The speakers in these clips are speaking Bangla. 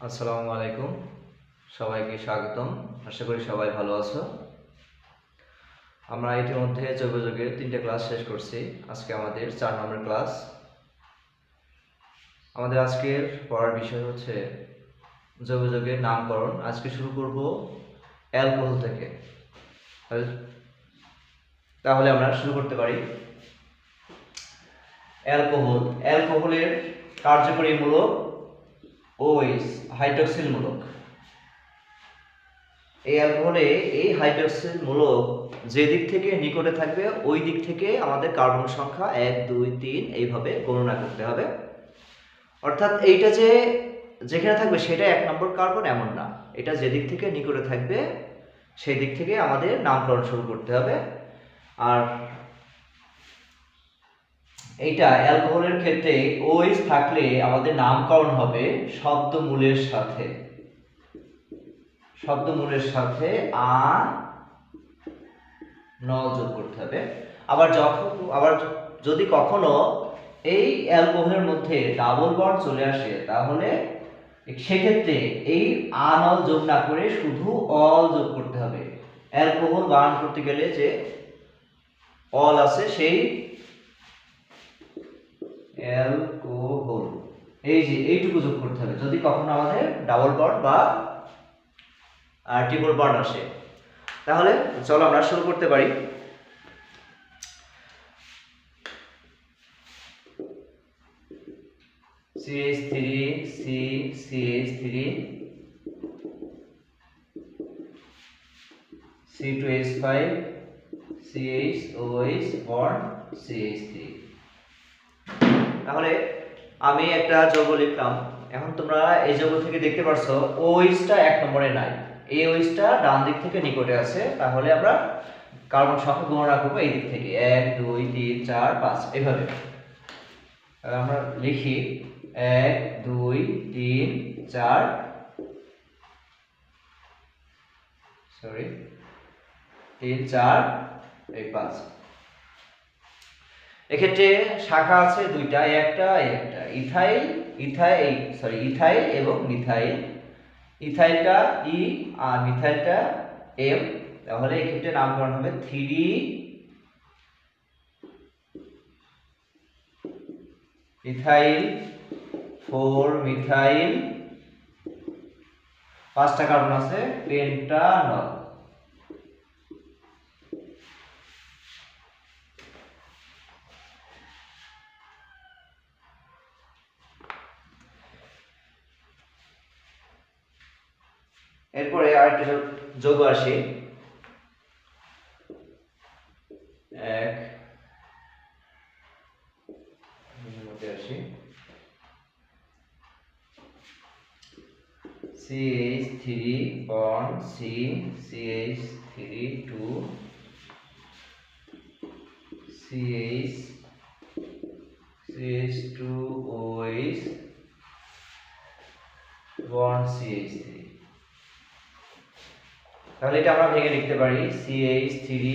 আসসালামু আলাইকুম। সবাইকে স্বাগতম। আশা করি সবাই ভালো আছো। আমরা ইতিমধ্যে যোগাযোগের তিনটে ক্লাস শেষ করছি। আজকে আমাদের চার নম্বর ক্লাস। আমাদের আজকের পড়ার বিষয় হচ্ছে যোগাযোগের নামকরণ। আজকে শুরু করব অ্যালকোহল থেকে। তাহলে- আমরা শুরু করতে পারি। অ্যালকোহল। অ্যালকোহলের কার্যকরী মূলক ওইস হাইড্রক্সিল মূলক এই অ্যালকোহলে এই হাইড্রক্সিল মূলক যে দিক থেকে নিকটে থাকবে ওই দিক থেকে আমাদের কার্বন সংখ্যা এক, দুই, তিন এইভাবে গণনা করতে হবে। অর্থাৎ এইটা যে যেখানে থাকবে সেটা এক নম্বর কার্বন এমন না। এটা যে দিক থেকে নিকটে থাকবে সেই দিক থেকে আমাদের নামকরণ শুরু করতে হবে। আর এইটা অ্যালকোহলের ক্ষেত্রে ওইস থাকলে আমাদের নামকরণ হবে শব্দমূলের সাথে। শব্দমূলের সাথে আ, ন যোগ করতে হবে। আবার যখন, আবার যদি কখনো এই অ্যালকোহলের মধ্যে ডাবল বন্ড চলে আসে, তাহলে সেক্ষেত্রে এই আনল যোগ না করে শুধু অল যোগ করতে হবে। অ্যালকোহল বানান করতে গেলে যে অল আছে, সেই অ্যালকোহল এই যে এইটুকু যোগ করতে হবে। যদি কখনো আমাদের ডাবল বন্ড বা ট্রিপল বন্ড আসে। তাহলে চলো আমরা শুরু করতে পারি। CH three C CH three C two H five CH OH bond CH three তাহলে আমি একটা যৌগ লিখলাম। এখন তোমরা এই যৌগ থেকে দেখতে পারছ ওইসটা এক নম্বরে নাই। এই ওইসটা ডান দিক থেকে নিকটে আছে, তাহলে আমরা কার্বন সংখ্যা গণনা করব এই দিক থেকে। এক, দুই, তিন, চার, পাঁচ, এভাবে। আমরা লিখি, এক, দুই, তিন, চার সরি তিন, চার, এই পাঁচ। এক্ষেত্রে শাখা আছে দুইটা, একটা একটা। ইথাইল ইথাইল সরি ইথাইল এবং মিথাইল। ইথাইলটা ই আর মিথাইলটা এম। তাহলে এক্ষেত্রে নামকরণ হবে থ্রি ইথাইল ফোর, মিথাইল। পাঁচটা কার্বন আছে, পেন্টানল। এরপরে আরেকটা যোগ- আসি। এক। আসি। CH three bond C CH three two CH CH two OH bond CH three তাহলে এটা আমরা ভেঙে লিখতে পারি সিএইচ থ্রি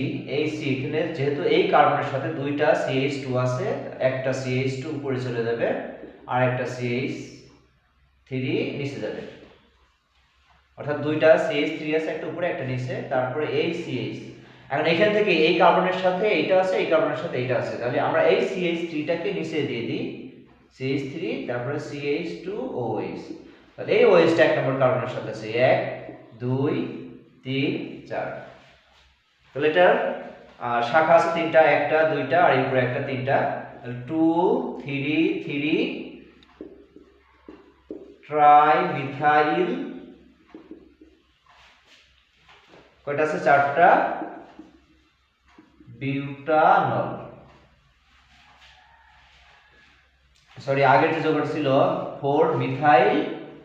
সি এখানে যেহেতু এই কার্বনের সাথে দুইটা সিএইচ টু আছে, একটা সিএইচ টু উপরে চলে যাবে আর একটা সিএইচ থ্রি নিচে যাবে। অর্থাৎ দুইটা সিএইচ থ্রি আছে, একটা উপরে, একটা নিচে, তারপরে এই সিএইচ এখন এখান থেকে এই কার্বনের সাথে এইটা আছে, এই কার্বনের সাথে এইটা আছে। তাহলে আমরা এই সিএইচ থ্রিটাকে নিচে দিয়ে দিই। সিএইচ থ্রি তারপরে সিএইচ টু তাহলে এই ওএইচটা এক নম্বর কার্বনের সাথে আছে। এক, দুই তিন চার। তাহলে আহ, শাখা আছে তিনটা একটা দুইটা আর এর উপরে একটা তিনটা। Two three three tri methyl কয়টা আছে? চারটা। বিউটানল সরি আগের যে যোগটা ছিল ফোর মিথাইল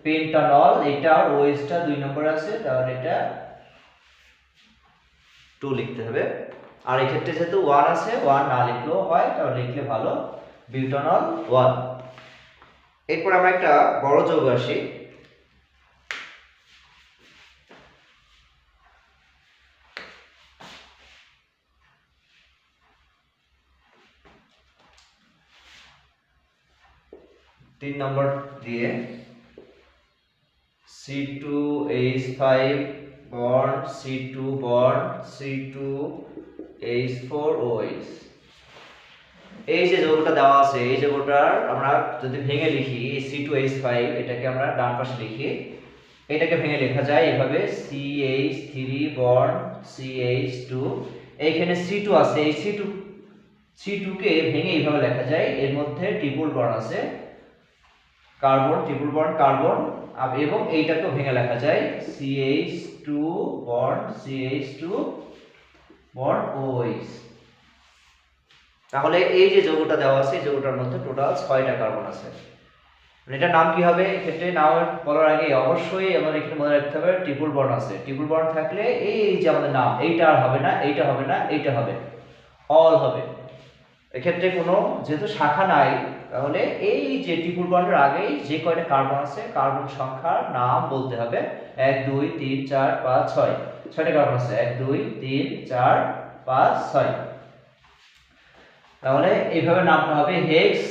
পেন্টানল এটা ওএসটা দুই নম্বর আছে তাহলে এটা টু লিখতে হবে। আর এক্ষেত্রে যেহেতু ওয়ান আছে ওয়ান না লিখলেও হয়, তাহলে লিখলে ভালো। বিউটানল ওয়ান এরপর আমরা একটা বড় যৌগ আসি। তিন নম্বর দিয়ে C two H five two H four O H এই যে যৌগটা দেওয়া আছে, এই যৌগটার আমরা যদি ভেঙে লিখি, এই সি টু এইচ ফাইভ এটাকে আমরা ডান পাশে লিখি, এটাকে ভেঙে লেখা যায় এভাবে C H three bond C H two এইখানে সি টু আছে, এই সি টু সি টুকে ভেঙে এইভাবে লেখা যায়, এর মধ্যে ট্রিপল বন্ড আছে, কার্বন ট্রিপল বন্ড কার্বন এবং এইটাকেও ভেঙে লেখা যায় C H two bond C H two bond OH তাহলে এই যে যৌগটা দেওয়া আছে, এই যৌগটার মধ্যে টোটাল ছয়টা কার্বন আছে। মানে এটার নাম কি হবে? এক্ষেত্রে নাম বলার আগে অবশ্যই আমাদের এখানে মনে রাখতে হবে ট্রিপল বন্ড আছে। ট্রিপল বন্ড থাকলে এই যে আমাদের নাম, এইটা আর হবে না, এইটা হবে না, এইটা হবে। অল হবে। এক্ষেত্রে কোনো যেহেতু শাখা নাই তাহলে এই যে ট্রিপল বন্ডের আগেই যে কয়টা কার্বন আছে কার্বন সংখ্যার নাম বলতে হবে এক, দুই, তিন, চার, পাঁচ, ছয়। ছয়টা কার্বন আছে, এক, দুই, তিন, চার, পাঁচ, ছয়। তাহলে এইভাবে নামটা হবে হেক্স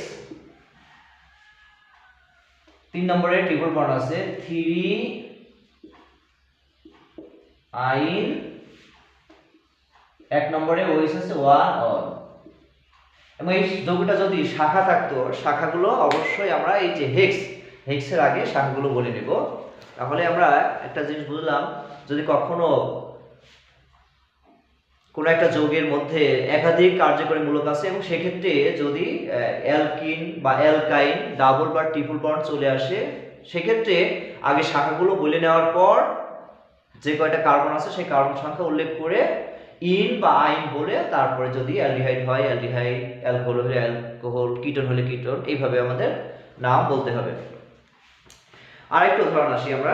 তিন নম্বরে ট্রিপল বন্ড আছে থ্রি আইন। এক নম্বরে ওইস আছে ওয়ান অল এবং এই যৌগটা যদি শাখা থাকতো, শাখাগুলো অবশ্যই আমরা এই যে হেক্স হেক্সের আগে শাখাগুলো বলে নেব। তাহলে আমরা একটা জিনিস বুঝলাম, যদি কখনো কোনো একটা যৌগের মধ্যে একাধিক কার্যকরী মূলক আছে এবং সেক্ষেত্রে যদি অ্যালকিন বা অ্যালকাইন ডাবল বা ট্রিপল বন্ড চলে আসে, সেক্ষেত্রে আগে শাখাগুলো বলে নেওয়ার পর যে কয়টা কার্বন আছে সেই কার্বন সংখ্যা উল্লেখ করে ইন বা আইন বলে তারপরে যদি অ্যালডিহাইড হয়, অ্যালডিহাইড, অ্যালকোহল হলে অ্যালকোহল, কিটোন হলে কিটোন, এইভাবে আমাদের নাম বলতে হবে। আরেকটু উদাহরণ আসি আমরা।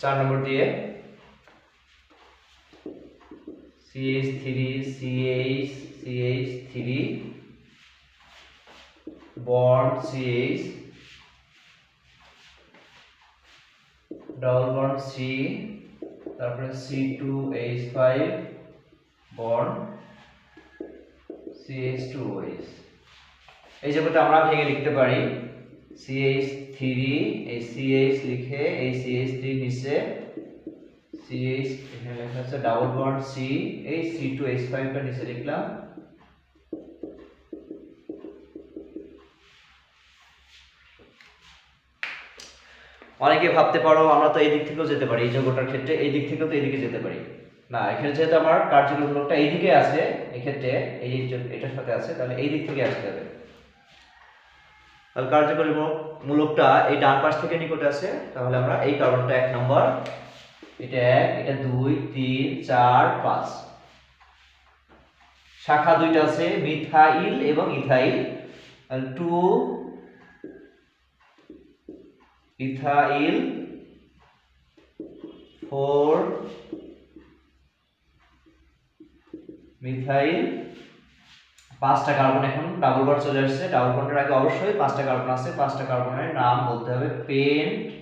চার নম্বর দিয়ে CH CH three bond CH double bond C তারপরে C two H five bond CH two H এই জায়গাটা আমরা ভেঙে লিখতে পারি সিএইচ থ্রি এই সিএইচ লিখে, এই CH three double bond C এই সি টু এইচ ফাইভটা নিচে লিখলাম। অনেকে ভাবতে পারো, আমরা তো এই দিক থেকেও যেতে পারি, এই ক্ষেত্রে এই দিক থেকেও তো এইদিকে যেতে পারি। না, এখানে যেহেতু আমার এইদিকে আছে, এক্ষেত্রে এই এটার সাথে আছে, তাহলে এই দিক থেকে আসতে হবে। তাহলে কার্যকরী মূলক- মূলকটা এই ডান পাশ থেকে নিকটে আছে, তাহলে আমরা এই কার্বনটা এক নম্বর এটা এক, এটা দুই, তিন, চার, পাঁচ। শাখা দুইটা আছে, মিথাইল এবং ethyl. Two, ethyl. Four, methyl. পাঁচটা কার্বন এখন ডাবল বন্ড চলে আসছে। ডাবল বন্ডের আগে অবশ্যই পাঁচটা কার্বন আছে। পাঁচটা কার্বনের নাম বলতে হবে pent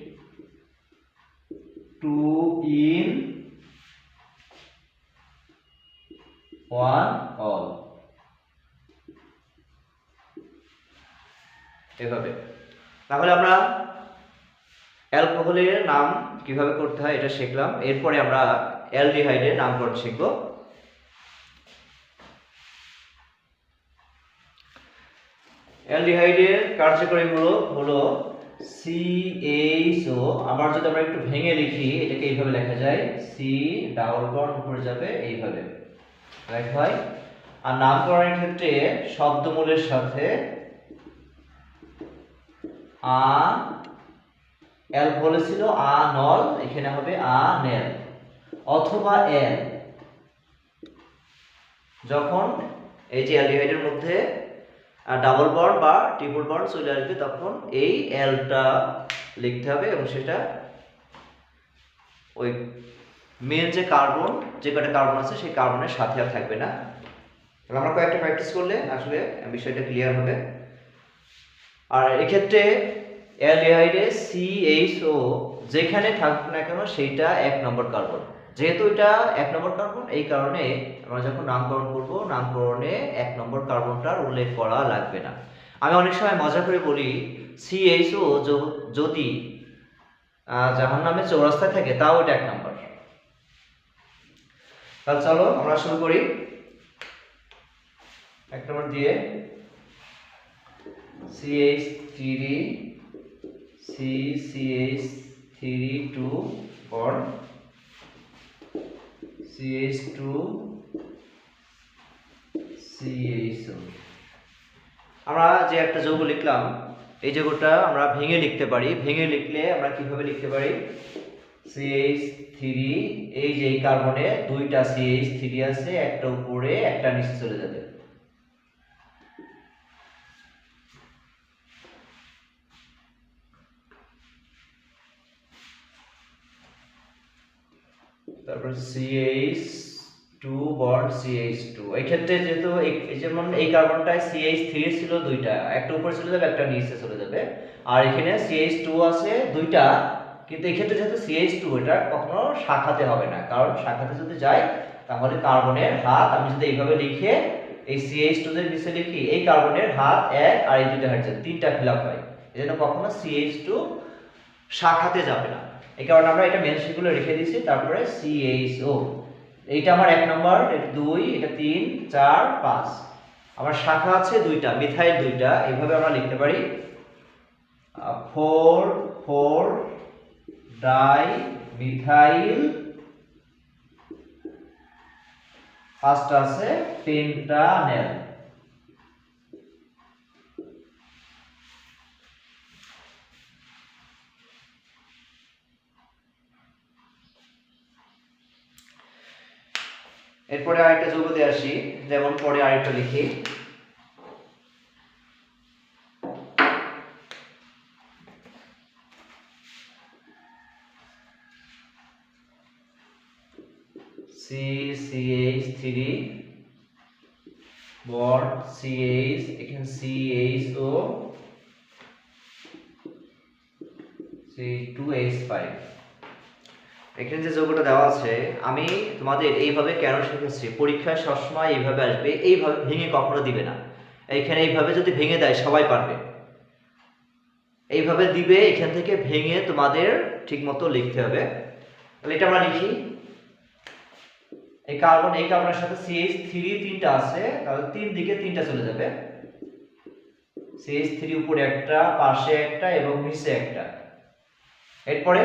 two en one al এভাবে। তাহলে আমরা অ্যালকোহলের নাম কীভাবে করতে হয় এটা শিখলাম। এরপরে আমরা অ্যালডিহাইডের নামকরণ শিখব। অ্যালডিহাইডের কার্যকরী মূলক হলো সিএইচও আবার যদি আমরা একটু ভেঙে লিখি, এটাকে এইভাবে লেখা যায় সি ডাবল বন্ড উপরে যাবে এইভাবে। রাইট হয় আর নামকরণের ক্ষেত্রে শব্দমূলের সাথে আ এল বলেছিল আ নল, এখানে হবে আ নেল। অথবা এল। যখন এই যে অ্যালডিহাইডের মধ্যে ডাবল বন্ড বা ট্রিপল বন্ড চলে আসবে তখন এই এলটা লিখতে হবে এবং সেটা ওই মেন যে কার্বন যে কটা কার্বন আছে সেই কার্বনের সাথে আর থাকবে না। আমরা কয়েকটা প্র্যাকটিস করলে আসলে বিষয়টা ক্লিয়ার হবে। আর এক্ষেত্রে অ্যালডিহাইডে সিএইচও যেখানে থাকুক না কেন সেইটা এক নম্বর কার্বন যেহেতু এটা এক নম্বর কার্বন এই কারণে আমরা যখন নামকরণ করব, নামকরণে এক নম্বর কার্বনটার উল্লেখ করা লাগবে না। আমি অনেক সময় মজা করে বলি সিএইচও যদি জাহান নামে চৌরাস্তায় থাকে, তাও এটা এক নম্বর। তাহলে চলো, আমরা শুরু করি। এক নম্বর দিয়ে CH three C CH two CH আমরা যে একটা যৌগ লিখলাম, এই যৌগটা আমরা ভেঙে লিখতে পারি। ভেঙে লিখলে আমরা কীভাবে লিখতে পারি? সিএইচ থ্রি এই যে এই কার্বনে দুইটা সিএইচ থ্রি আছে, একটা উপরে, একটা নিচে চলে যাবে। তারপর CH two bond CH two এই ক্ষেত্রে যেহেতু যেমন এই কার্বনটায় সিএইচ থ্রি ছিল দুইটা। একটা উপরে চলে যাবে, একটা নিচে চলে যাবে। আর এখানে সিএইচ টু আছে দুইটা। কিন্তু এই ক্ষেত্রে যেহেতু সিএইচ টু এটা কখনো শাখাতে হবে না। কারণ শাখাতে যদি যায় তাহলে কার্বনের হাত, আমি যদি এইভাবে লিখে এই সিএইচ টু এর নিচে লিখি, এই কার্বনের হাত এক আর এই দুইটা হাইড্রোজেন তিনটা ফিল আপ হয়। এই জন্য কখনো সিএইচ টু শাখাতে যাবে না। এই কারণে আমরা এটা মেন রেখে দিয়েছি, তারপরে সিএইচও এইটা আমার এক নম্বর, এটা দুই, এটা তিন, চার, পাঁচ। আমার শাখা আছে দুইটা মিথাইল দুইটা, এইভাবে আমরা লিখতে পারি। Four four di methyl first আছে পেন্টানেল এরপরে আরেকটা যৌগ দিয়ে আসি, যেমন পরে আরেকটা লিখি। সিএইচ থ্রি বন্ড সিএইচ এখানে সিএইচ ও সি টু এইচ ফাইভ এখানে যে যোগ্যটা দেওয়া আছে, আমি তোমাদের এইভাবে কেন শিখেছি? পরীক্ষায় সবসময় এইভাবে আসবে, এইভাবে ভেঙে কখনো দিবে না। এইখানে এইভাবে যদি ভেঙে দেয়, সবাই পারবে। এইভাবে দিবে, এখান থেকে ভেঙে তোমাদের ঠিকমতো লিখতে হবে। তাহলে এটা আমরা লিখি। এই কার্বন এই কার্বনের সাথে সিএইচ থ্রি তিনটা আছে, তাহলে তিন দিকে তিনটা চলে যাবে। সিএইচ থ্রি উপরে একটা, পাশে একটা এবং নিচে একটা। এরপরে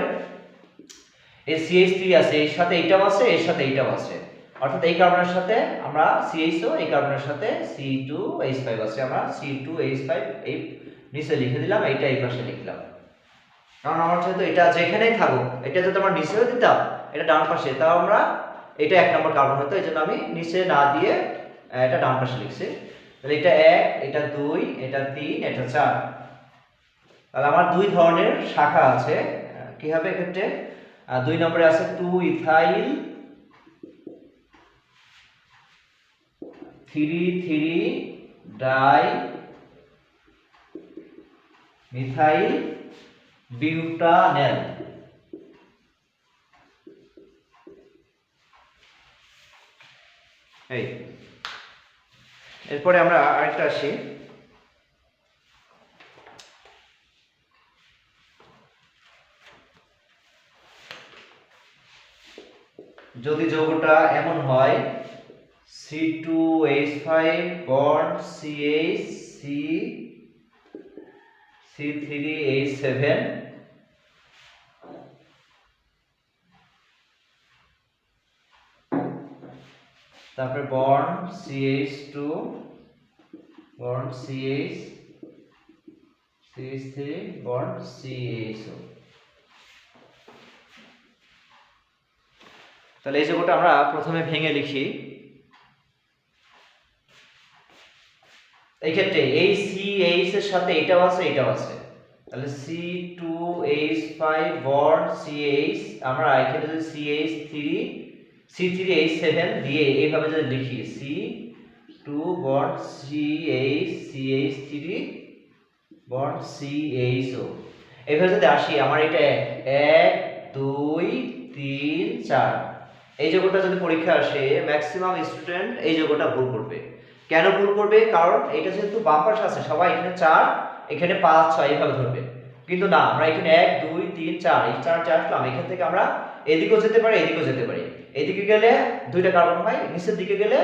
এই সিএইচ থ্রি আছে, এর সাথে এইটাও আছে, এর সাথে এইটাও আছে। অর্থাৎ এই কার্বনের সাথে আমরা সিএইচও এই কার্বনের সাথে সি টু এইচ ফাইভ আছে। আমরা সি টু এইচ ফাইভ এই নিচে লিখে দিলাম, এইটা এই পাশে লিখলাম কারণ আমার যেহেতু এটা যেখানেই থাকুক, এটা যদি আমরা নিচেও দিতাম, এটা ডান পাশে, তাও আমরা এটা এক নম্বর কার্বন হতো এই জন্য আমি নিচে না দিয়ে এটা ডান পাশে লিখছি। তাহলে এটা এক, এটা দুই, এটা তিন, এটা চার। তাহলে আমার দুই ধরনের শাখা আছে। কি হবে এক্ষেত্রে? আহ, দুই নম্বরে আছে two ethyl three three di methyl butanal এই এরপরে আমরা আরেকটা আসি। যদি যৌগটা এমন হয় C two H five bond C H C C three H seven তারপরে bond CH two bond CH CH three bond CHO তাহলে এই যৌগটা আমরা প্রথমে ভেঙে লিখি। এই ক্ষেত্রে এই সি এইচ এর সাথে এটাও আছে এটাও আছে। তাহলে C two H five bond C H আমরা এখানে যদি C H three C three H seven দিয়ে এইভাবে যদি লিখি C two bond C H C H three bond C H O এইভাবে যদি আসি, আমার এটা এক, দুই, তিন, চার। এই যোগটা যদি পরীক্ষা আসে ম্যাক্সিমাম স্টুডেন্ট এই যোগটা ভুল করবে। কেন ভুল করবে? কারণ এটা যেহেতু বাম পাশে আছে, সবাই এখানে চার, এখানে পাঁচ, ছয় এইভাবে ধরবে। কিন্তু না, আমরা এখানে এক, দুই, তিন, চার, এই চার চার আসলাম, এখান থেকে আমরা এদিকেও যেতে পারি, এদিকেও যেতে পারি। এদিকে গেলে দুইটা কার্বন হয়, নিচের দিকে গেলে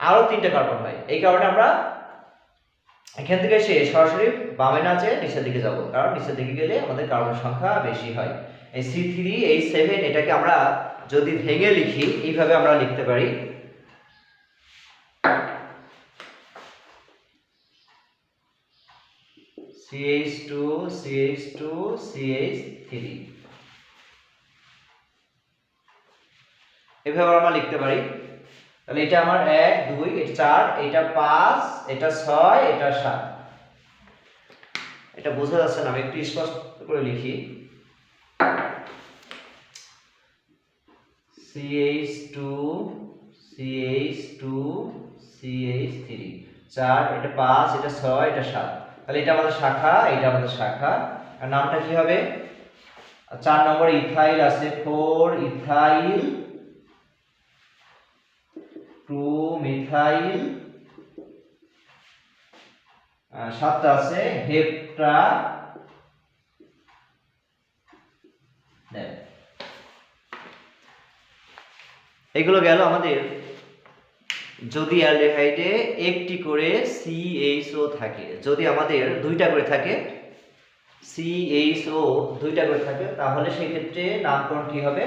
আরও তিনটা কার্বন হয়। এই কারণে আমরা এখান থেকে এসে সরাসরি বামে না নিচের দিকে যাব, কারণ নিচের দিকে গেলে আমাদের কার্বন সংখ্যা বেশি হয়। এই সি থ্রি এই সেভেন এটাকে আমরা যদি ভেঙে লিখি, এইভাবে আমরা লিখতে পারি। CH two CH two CH three আমরা লিখতে পারি। তাহলে এটা আমার এক, দুই, এটা চার, এটা পাঁচ, এটা ছয়, এটা সাত। এটা বোঝা যাচ্ছে না, আমি একটু স্পষ্ট করে লিখি। CH two CH two CH three চার, এটা পাঁচ, এটা ছয়, এটা সাত। তাহলে এটা আমাদের শাখা এটা আমাদের শাখা। আর নামটা কি হবে? চার নম্বরে ইথাইল আছে। ফোর ইথাইল, টু মিথাইল সাতটা আছে। হেপ্টা এগুলো গেল আমাদের যদি অ্যালডিহাইডে একটি করে সিএইচও থাকে, যদি আমাদের দুইটা করে থাকে সিএইচও দুইটা করে থাকে, তাহলে সেক্ষেত্রে নামকরণ কী হবে?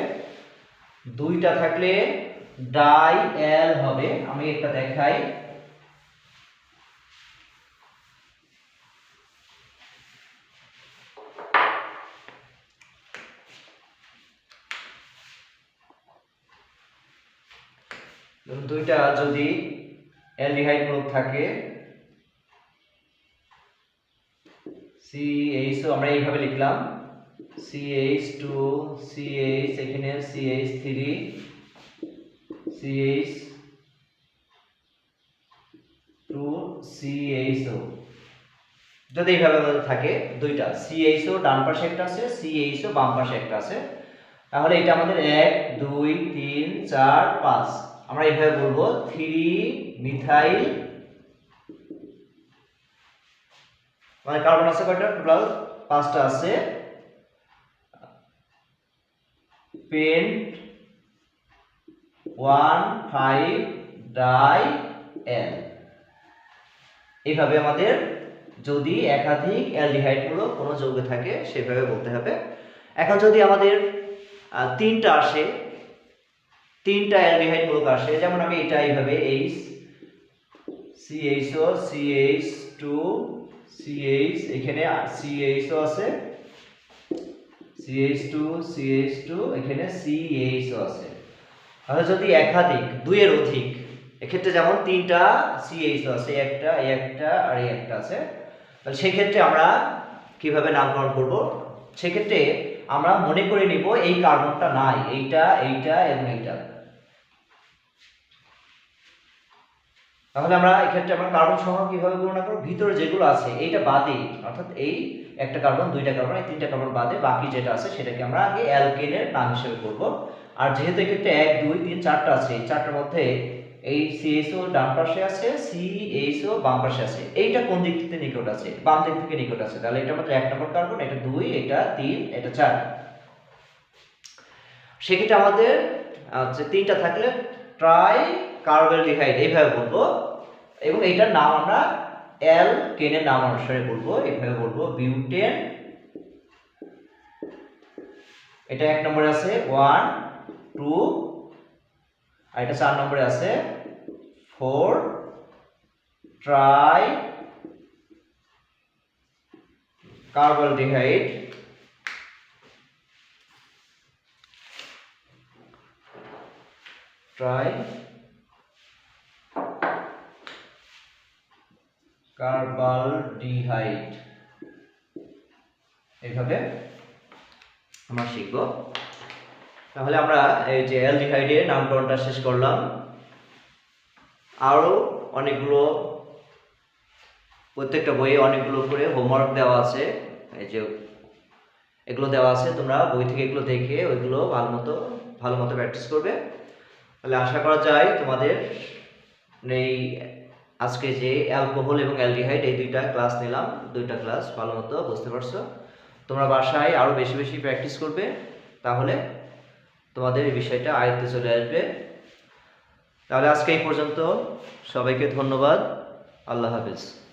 দুইটা থাকলে ডাই এল হবে। আমি একটা দেখাই। দুইটা যদি অ্যালডিহাইড গ্রুপ থাকে সিএইচও আমরা এইভাবে লিখলাম সিএইচ টু সিএইচ এখানে CH three CH two CHO যদি এইভাবে থাকে দুইটা সিএইচও ডান পাশে একটা আছে সিএইচও বাম পাশে একটা আছে। তাহলে এটা আমাদের এক, দুই, তিন, চার, পাঁচ। আমরা এইভাবে বলব থ্রি মিথাইল মানে কার্বন আছে কয়টা? টোটাল পাঁচটা আছে। Pent one five di al এইভাবে আমাদের যদি একাধিক অ্যালডিহাইডগুলো কোনো যৌগে থাকে, সেভাবে বলতে হবে। এখন যদি আমাদের তিনটা আসে তিনটা অ্যালডিহাইড গ্রুপ আসে, যেমন আমি এটা এইভাবে H CHO CH two CH এখানে সিএইচও আছে সিএইচ টু সিএইচ টু এখানে সিএইচও আছে। তাহলে যদি একাধিক, দুইয়ের অধিক, এক্ষেত্রে যেমন তিনটা সিএইচও আছে, একটা একটা, আর একটা আছে, তাহলে সেক্ষেত্রে আমরা কীভাবে নামকরণ করব? সেক্ষেত্রে আমরা মনে করে নিব এই কার্বনটা নাই, এইটা এইটা এবং এইটা। তাহলে আমরা এক্ষেত্রে আমরা কার্বন সংখ্যা কীভাবে গণনা করব? ভিতরে যেগুলো আছে, এইটা বাদে অর্থাৎ এই একটা কার্বন দুইটা কার্বন এই তিনটা কার্বন বাদে বাকি যেটা আছে সেটাকে আমরা আগে অ্যালকেনের নাম হিসেবে করব। আর যেহেতু এক্ষেত্রে এক, দুই, তিন, চারটা আছে, এই চারটার মধ্যে এই সিএসও ডান পাশে আছে সিএইচও বাম পাশে আছে, এইটা কোন দিক থেকে নিকট আছে? বাম দিক থেকে নিকট আছে, তাহলে এটা আমাদের এক নম্বর কার্বন এটা দুই, এটা তিন, এটা চার। সেক্ষেত্রে আমাদের হচ্ছে তিনটা থাকলে ট্রাই কার্বলডিহাইড এইভাবে বলব। এবং এইটার নাম আমরা এল কেনের নাম অনুসারে বলব, এইভাবে বলব। বিউটেন এটা এক নম্বরে আছে ওয়ান টু আর এটা চার নম্বরে আছে four tri carbaldehyde tri carbaldehyde এইভাবে আমরা শিখব। তাহলে আমরা এই যে অ্যালডিহাইডের নামকরণটা শেষ করলাম। আরও অনেকগুলো, প্রত্যেকটা বইয়ে অনেকগুলো করে হোমওয়ার্ক দেওয়া আছে। এই যে এগুলো দেওয়া আছে, তোমরা বই থেকে এগুলো দেখে ওইগুলো ভালো মতো ভালো মতো প্র্যাকটিস করবে। তাহলে আশা করা যায় তোমাদের এই আজকে যে অ্যালকোহল এবং অ্যালডিহাইড, এই দুইটা ক্লাস নিলাম, দুইটা ক্লাস, ভালো মতো বুঝতে পারছ? তোমরা বাসায় আরও বেশি বেশি প্র্যাকটিস করবে, তাহলে তোমাদের এই বিষয়টা আয়ত্তে চলে আসবে। তাহলে আজকে এই পর্যন্ত সবাইকে ধন্যবাদ, আল্লাহ হাফিজ।